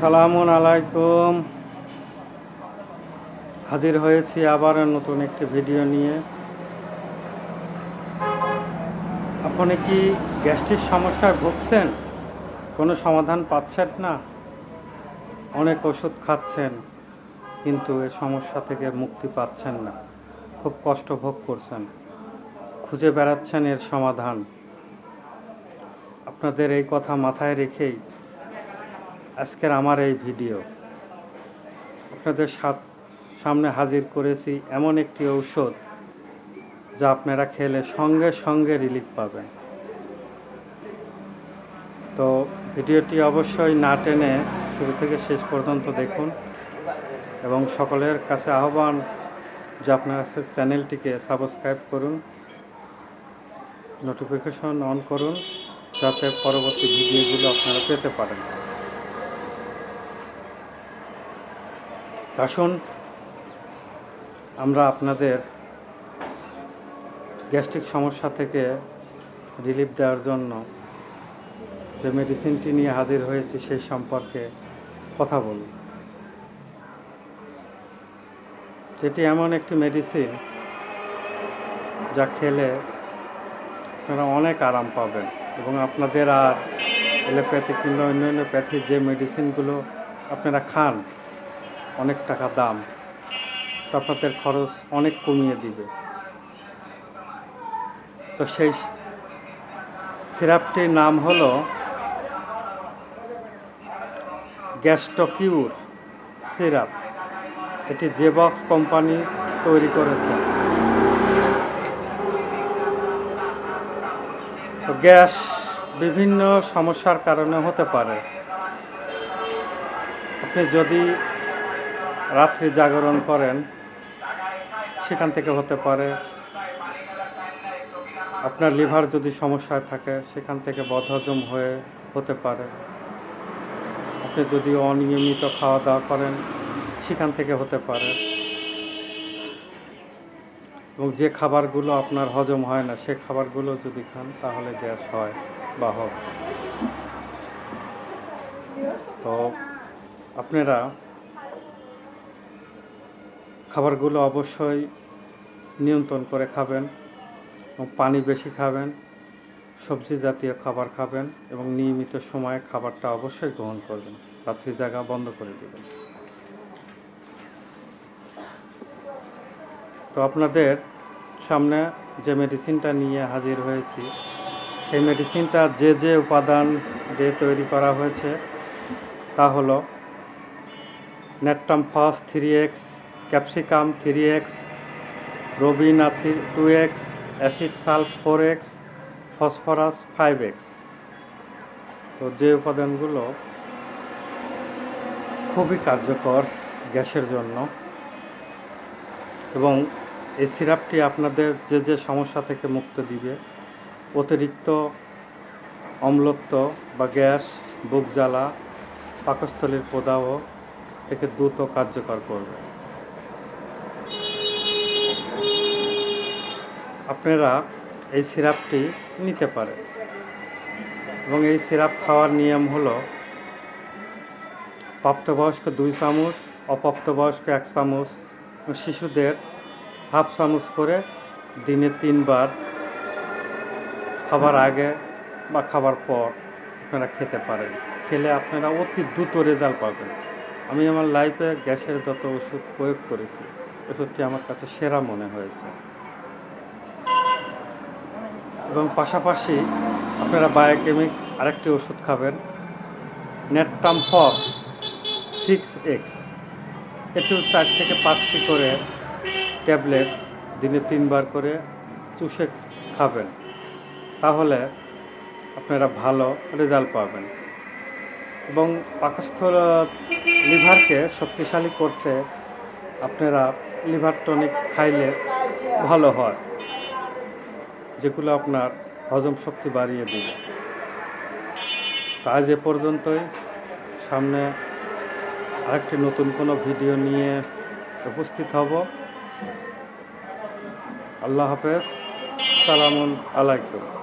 আসসালামু আলাইকুম। হাজির হয়েছি আবার নতুন একটি ভিডিও নিয়ে। আপনি কি গ্যাস্ট্রিক সমস্যায় ভুগছেন? কোনো সমাধান পাচ্ছেন না? অনেক ওষুধ খাচ্ছেন, কিন্তু এ সমস্যা থেকে মুক্তি পাচ্ছেন না। খুব কষ্ট ভোগ করছেন। খুঁজে বেড়াচ্ছেন এর সমাধান। আপনাদের এই কথা মাথায় রেখেই আজকের আমার এই ভিডিও। আপনাদের সামনে হাজির করেছি এমন একটি ঔষধ যা আপনারা খেলে সঙ্গে সঙ্গে রিলিফ পাবেন। তো ভিডিওটি অবশ্যই না টেনে শুরু থেকে শেষ পর্যন্ত দেখুন এবং সকলের কাছে আহ্বান যে আপনারা চ্যানেলটিকে সাবস্ক্রাইব করুন নোটিফিকেশন অন করুন, যাতে পরবর্তী ভিডিওগুলো আপনারা পেতে পারেন। আসুন, আমরা আপনাদের গ্যাস্ট্রিক সমস্যা থেকে রিলিফ দেওয়ার জন্য যে মেডিসিনটি নিয়ে হাজির হয়েছি সেই সম্পর্কে কথা বলি। যেটি এমন একটি মেডিসিন যা খেলে আপনারা অনেক আরাম পাবেন এবং আপনাদের আর এলোপ্যাথি কিংবা অন্যান্য প্যাথির যে মেডিসিনগুলো আপনারা খান অনেক টাকা দাম। তো আপনাদের খরচ অনেক কমিয়ে দিবে। তো সেই সিরাপটির নাম হলো গ্যাস্টকিউর সিরাপ। এটি জেবক্স কোম্পানি তৈরি করেছে। তো গ্যাস বিভিন্ন সমস্যার কারণে হতে পারে। আপনি যদি রাত্রি জাগরণ করেন, সেখান থেকে হতে পারে আপনার লিভার যদি সমস্যায় থাকে, সেখান থেকে বদহজম হয়ে হতে পারে। আপনি যদি অনিয়মিত খাওয়া দাওয়া করেন, সেখান থেকে হতে পারে। এবং যে খাবারগুলো আপনার হজম হয় না, সে খাবারগুলো যদি খান, তাহলে গ্যাস হয় বা হবে। তো আপনারা খাবারগুলো অবশ্যই নিয়ন্ত্রণ করে খাবেন এবং পানি বেশি খাবেন, সবজি জাতীয় খাবার খাবেন এবং নিয়মিত সময়ে খাবারটা অবশ্যই গ্রহণ করবেন। রাত্রি জায়গা বন্ধ করে দেবেন। তো আপনাদের সামনে যে মেডিসিনটা নিয়ে হাজির হয়েছি, সেই মেডিসিনটা যে যে উপাদান দিয়ে তৈরি করা হয়েছে তা হলো natrum phos three X capsicum three X, robinia three two X, acid sulph four X, phosphorus five X. তো যে উপাদানগুলো খুবই কার্যকর গ্যাসের জন্য এবং এই সিরাপটি আপনাদের যে যে সমস্যা থেকে মুক্ত দিবে, অতিরিক্ত অম্লত্ব বা গ্যাস, বুক জ্বালা, পাকস্থলীর প্রদাহ থেকে দ্রুত কার্যকর করবে। আপনারা এই সিরাপটি নিতে পারেন। এবং এই সিরাপ খাওয়ার নিয়ম হলো, প্রাপ্তবয়স্ক দুই চামচ, অপ্রাপ্তবয়স্ক এক চামচ শিশুদের হাফ চামচ করে দিনে তিনবার খাবার আগে বা খাবার পর আপনারা খেতে পারেন। খেলে আপনারা অতি দ্রুত রেজাল্ট পাবেন। আমি আমার লাইফে গ্যাসের যত ওষুধ প্রয়োগ করেছি, ওষুধটি আমার কাছে সেরা মনে হয়েছে। এবং পাশাপাশি আপনারা বায়োকেমিক আরেকটি ওষুধ খাবেন নেটটাম ফস সিক্স এক্স। একটু চার থেকে পাঁচটি করে ট্যাবলেট দিনে তিনবার করে চুষে খাবেন, তাহলে আপনারা ভালো রেজাল্ট পাবেন। এবং পাকস্থল লিভারকে শক্তিশালী করতে আপনারা লিভার টনিক খাইলে ভালো হয়। যেগুলো আপনার হজম শক্তি বাড়িয়ে দেবে। আজ এ পর্যন্তই। সামনে আরেকটি নতুন কোনো ভিডিও নিয়ে উপস্থিত হব। আল্লাহ হাফেজ। সালামুন আলাইকুম।